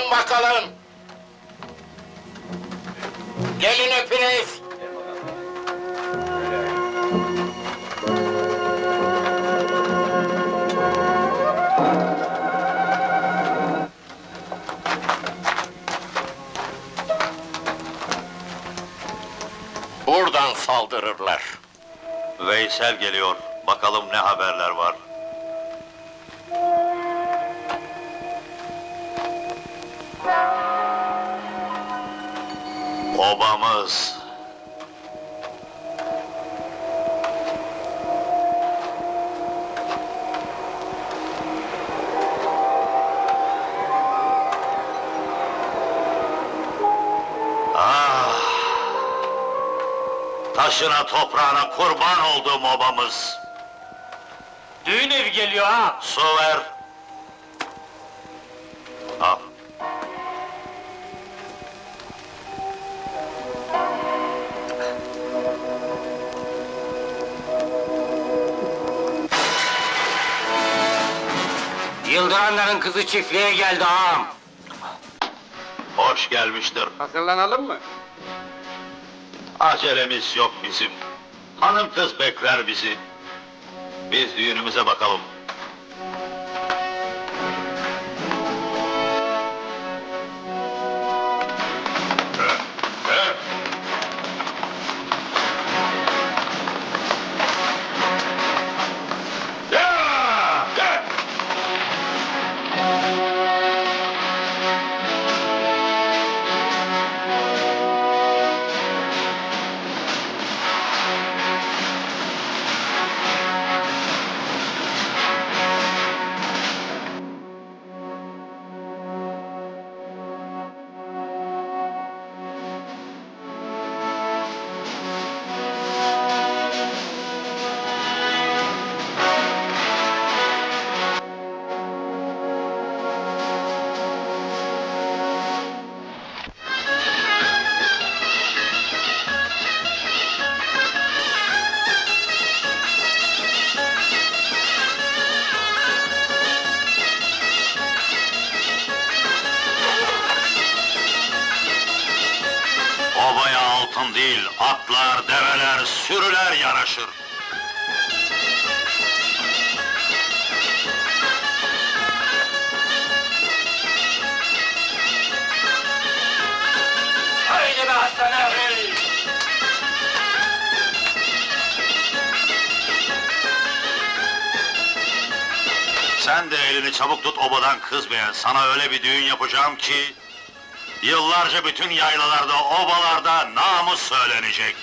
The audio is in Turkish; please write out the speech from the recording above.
Buyurun bakalım. Gelin öpünüz. Buradan saldırırlar. Veysel geliyor. Bakalım ne haberler var. Obamız. Ah! Taşına toprağına kurban olduğum obamız. Düğün evi geliyor ha. Su ver. Yıldıranların kızı çiftliğe geldi ağam. Hoş gelmiştir. Hazırlanalım mı? Acelemiz yok bizim. Hanım kız bekler bizi. Biz düğünümüze bakalım. Obaya altın değil, atlar, develer, sürüler yanaşır. Haydi be Hasan abi. Sen de elini çabuk tut obadan kız beğen. Sana öyle bir düğün yapacağım ki... ...yıllarca bütün yaylalarda, obalarda namus söylenecek.